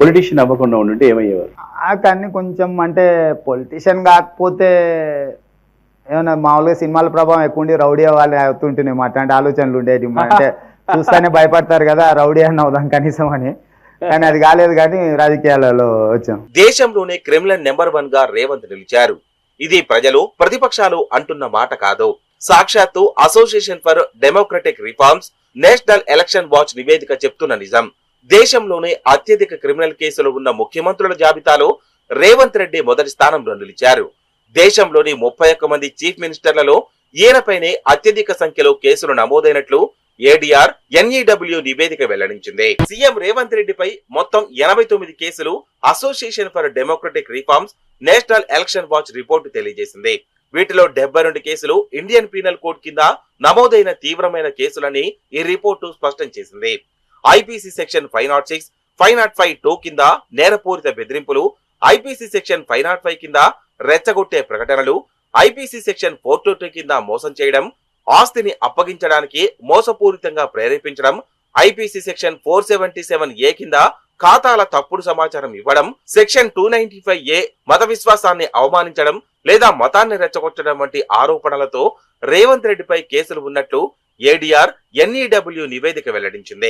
Politician అవ్వకుండా ఉండుంటే ఏమయ్యేవారు? కానీ కొంచెం అంటే పొలిటీషియన్ కాకపోతే ఏమన్నా మామూలుగా సినిమాల ప్రభావం ఎక్కువ ఉండి రౌడీ వాళ్ళు అవుతుంటున్నాయి అట్లాంటి ఆలోచనలు ఉండేది అంటే చూస్తానే భయపడతారు కదా రౌడీ అని అవుదాం కనీసం అని. కానీ అది కాలేదు కానీ రాజకీయాలలో వచ్చాం. దేశంలోనే క్రిమినల్ నెంబర్ వన్గా రేవంత్ నిలిచారు. ఇది ప్రజలు ప్రతిపక్షాలు అంటున్న మాట కాదు. సాక్షాత్తు association for democratic reforms national election watch నివేదిక చెప్తున్న నిజం. దేశంలోనే అత్యధిక క్రిమినల్ కేసులు ఉన్న ముఖ్యమంత్రుల జాబితాలో రేవంత్ రెడ్డి మొదటి స్థానంలో నిలిచారు దేశంలోని ముప్పై ఒక్క మంది చీఫ్ మినిస్టర్లలో ఈయనపైనే అత్యధిక సంఖ్యలో కేసులు నమోదైనట్లు ఏడీఆర్ ఎన్ఈడబ్ల్యూ నివేదిక వెల్లడించింది. సీఎం రేవంత్ రెడ్డిపై మొత్తం ఎనభై తొమ్మిది కేసులు association for democratic reforms national election watch report తెలియజేసింది. వీటిలో డెబ్బై రెండు కేసులు ఇండియన్ పీనల్ కోడ్ కింద నమోదైన తీవ్రమైన కేసులని ఈ రిపోర్టు స్పష్టం చేసింది. IPC section five nought six five nought five two కింద నేరపూరిత బెదిరింపులు IPC section five nought five కింద రెచ్చగొట్టే ప్రకటనలు IPC section four two two కింద మోసం చేయడం ఆస్తిని అప్పగించడానికి మోసపూరితంగా ప్రేరేపించడం IPC section four seventy seven A కింద ఖాతాల తప్పుడు సమాచారం ఇవ్వడం section two ninety five A మత విశ్వాసాన్ని అవమానించడం లేదా మతాన్ని రెచ్చగొట్టడం వంటి ఆరోపణలతో రేవంత్ రెడ్డిపై కేసులు ఉన్నట్లు ఏడీఆర్ ఎన్ఈడబ్ల్యూ నివేదిక వెల్లడించింది.